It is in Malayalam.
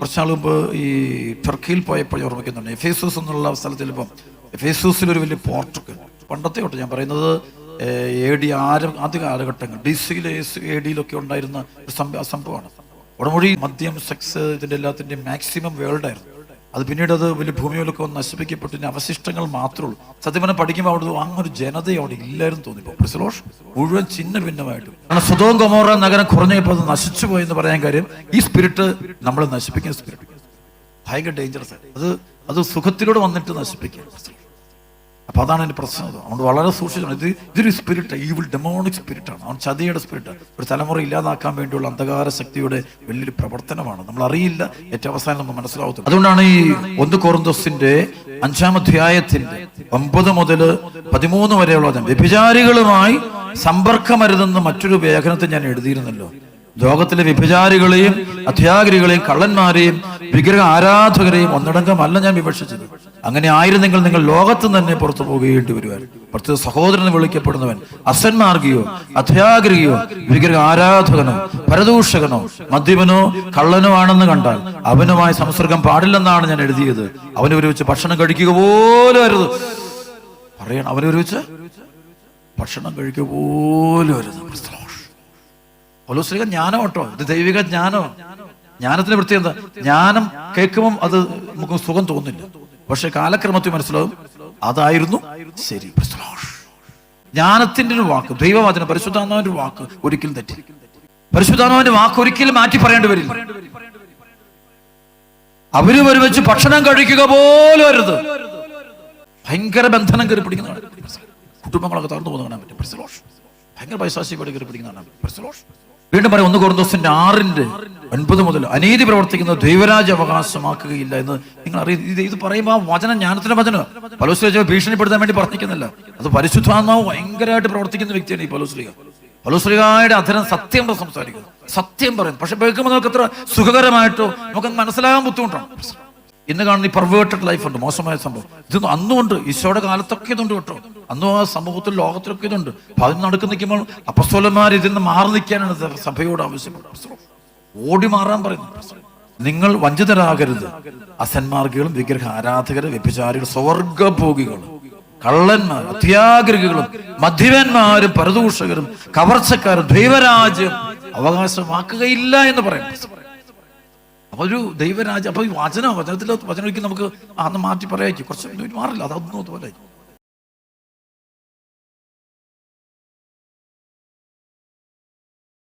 കുറച്ചാൾ മുമ്പ് ഈ ടർക്കിയിൽ പോയപ്പോൾ ഓർമ്മിക്കുന്നുണ്ട്. എഫേസൂസ് എന്നുള്ള സ്ഥലത്ത് ചിലപ്പം എഫേസൂസിൽ ഒരു വലിയ പോർട്ടൊക്കെ ഉണ്ട്. പണ്ടത്തെ തൊട്ട് ഞാൻ പറയുന്നത് എ ഡി ആറ് ആദ്യ കാലഘട്ടങ്ങൾ ഡി സിയിൽ എ ഡിയിലൊക്കെ ഉണ്ടായിരുന്ന ഒരു സംഭവ സംഭവമാണ്. ഉടമൊഴി മദ്യം സെക്സ് ഇതിന്റെ എല്ലാത്തിന്റെയും മാക്സിമം വേൾഡായിരുന്നു അത് പിന്നീട് അത് വലിയ ഭൂമിയിലൊക്കെ നശിപ്പിക്കപ്പെട്ടു. അവശിഷ്ടങ്ങൾ മാത്രമേ ഉള്ളൂ. സത്യം പറഞ്ഞാൽ പഠിക്കുമ്പോൾ അവിടെ അങ്ങനൊരു ഒരു ജനത അവിടെ ഇല്ലായിരുന്നു തോന്നിപ്പോ മുഴുവൻ ചിന്ന ഭിന്നമായിട്ട്. കാരണം സുതോം കൊമോറ നഗരം കുറഞ്ഞപ്പോൾ അത് നശിച്ചു പോയി എന്ന് പറയാൻ കാര്യം ഈ സ്പിരിറ്റ് നമ്മളെ നശിപ്പിക്കുന്ന സ്പിരിറ്റ് ഭയങ്കര ഡേഞ്ചറസ് അത് അത് സുഖത്തിലൂടെ വന്നിട്ട് നശിപ്പിക്കുക. അപ്പൊ അതാണ് എന്റെ പ്രശ്നം. അത്. അതുകൊണ്ട് വളരെ സൂക്ഷിച്ചു ഇത് ഇതൊരു സ്പിരിറ്റ് ഈവിൾ ഡെമോണിക് സ്പിരിറ്റാണ് അവൻ ചതിയുടെ സ്പിരിറ്റ് ഒരു തലമുറ ഇല്ലാതാക്കാൻ വേണ്ടിയുള്ള അന്ധകാര ശക്തിയുടെ വലിയൊരു പ്രവർത്തനമാണ്. നമ്മൾ അറിയില്ല ഏറ്റവും അവസാനം നമ്മൾ മനസ്സിലാവത്തുള്ളൂ. അതുകൊണ്ടാണ് ഈ ഒന്ന് കോറന്തോസിന്റെ അഞ്ചാം അധ്യായത്തിന്റെ ഒമ്പത് മുതൽ പതിമൂന്ന് വരെയുള്ള. വ്യഭിചാരികളുമായി സമ്പർക്കമരുതെന്ന് മറ്റൊരു വേഖനത്തിൽ ഞാൻ എഴുതിയിരുന്നല്ലോ. ലോകത്തിലെ വ്യഭിചാരികളെയും അധ്യാഗ്രികളെയും കള്ളന്മാരെയും വിഗ്രഹ ആരാധകരെയും ഒന്നടങ്കമല്ല ഞാൻ വിമർശിച്ചത്. അങ്ങനെ ആയിരുന്നെങ്കിൽ നിങ്ങൾ ലോകത്ത് തന്നെ പുറത്തു പോകേണ്ടി വരുവാൻ. പ്രത്യേക സഹോദരൻ വിളിക്കപ്പെടുന്നവൻ അസന്മാർഗിയോ അധ്യാഗ്രഹിയോ വിഗ്രഹ ആരാധകനോ പരദൂഷകനോ മദ്യപനോ കള്ളനോ ആണെന്ന് കണ്ടാൽ അവനുമായി സംസർഗം പാടില്ലെന്നാണ് ഞാൻ എഴുതിയത്. അവനെ ഒരു വെച്ച് ഭക്ഷണം കഴിക്കുക പോലും അരുത്. പറയണം അവനെ ഒരു വെച്ച് ഭക്ഷണം കഴിക്കുക പോലും അരുത്. പൗലോസ്ലിക ജ്ഞാനം കേട്ടോ. ഇത് ദൈവിക ജ്ഞാനോ. ജ്ഞാനത്തിന് പ്രത്യേകത? ജ്ഞാനം കേൾക്കുമ്പം അത് നമുക്ക് സുഖം തോന്നില്ല. പക്ഷെ കാലക്രമത്തിൽ മനസ്സിലാവും അതായിരുന്നു ശരി. ജ്ഞാനത്തിന്റെ ഒരു വാക്ക് ദൈവവചനം പരിശുദ്ധാത്മാവിന്റെ വാക്ക് ഒരിക്കലും തെറ്റി. പരിശുദ്ധാത്മാവിന്റെ വാക്ക് ഒരിക്കലും മാറ്റി പറയേണ്ടി വരില്ല. അവരും ഒരു വെച്ച് ഭക്ഷണം കഴിക്കുക പോലും അരുത്. ഭയങ്കര ബന്ധനം കയറി പിടിക്കുന്നതാണ് കുടുംബങ്ങളൊക്കെ തകർന്നു പോകുന്ന കാണാൻ പറ്റും. ഭയങ്കര പൈസാശിയോടെ കയറി പിടിക്കുന്നതാണ് വീണ്ടും പറയാം ഒന്ന് കോർന്തോസിന്റെ ആറിന്റെ ഒൻപത് മുതൽ അനീതി പ്രവർത്തിക്കുന്ന ദൈവരാജ അവകാശമാക്കുകയില്ല എന്ന് നിങ്ങൾ അറിയും ഇത് ഇത് പറയുമ്പോൾ ആ വചനം ജ്ഞാനത്തിന്റെ വചനം. പലോസ്ലിയ ഭീഷണിപ്പെടുത്താൻ വേണ്ടി പറഞ്ഞിരിക്കുന്നില്ല അത് പരിശുദ്ധാത്മാവ് ഭയങ്കരമായിട്ട് പ്രവർത്തിക്കുന്ന വ്യക്തിയാണ് ഈ പലോസ്ലിക പലോസ്ലികായുടെ അധരം സത്യം സംസാരിക്കുന്നു. സത്യം പറയുന്നു. പക്ഷെ കേൾക്കുമ്പോൾ നമുക്ക് എത്ര സുഖകരമായിട്ടോ നമുക്ക് മനസ്സിലാകാൻ ബുദ്ധിമുട്ടാണ്. ഇന്ന് കാണുന്ന ഈ പെർവേർട്ടഡ് ലൈഫ് ഉണ്ട് മോശമായ സംഭവം. ഇതൊന്നും അന്നുകൊണ്ട് ഈശോയുടെ കാലത്തൊക്കെ ഇതുണ്ട് കേട്ടോ. അന്നും ആ സമൂഹത്തിൽ ലോകത്തിലൊക്കെ ഇതുണ്ട്. അപ്പൊ അതിന് നടക്കുന്ന നിൽക്കുമ്പോൾ അപ്പസ്തോലന്മാർ ഇതിൽ നിന്ന് മാറി നിൽക്കാനാണ് ഇത് സഭയോട് ആവശ്യപ്പെട്ടത് ഓടി മാറാൻ പറയുന്നു നിങ്ങൾ വഞ്ചിതരാകരുത്. അസന്മാർഗികളും വിഗ്രഹ ആരാധകരും വ്യഭിചാരികളും സ്വർഗഭോഗികളും കള്ളന്മാർ അത്യാഗ്രഹികളും മധ്യവന്മാരും പരദൂഷകരും കവർച്ചക്കാരും ദൈവരാജ്യം അവകാശമാക്കുകയില്ല എന്ന് പറയുന്നു അപ്പൊ ഒരു ദൈവരാജ്യം അപ്പൊ ഈ വചനം വചനത്തിൽ വചനം ഒരിക്കലും നമുക്ക് അന്ന് മാറ്റി പറയാക്കി കുറച്ച് മാറില്ല അതൊന്നും അതുപോലെ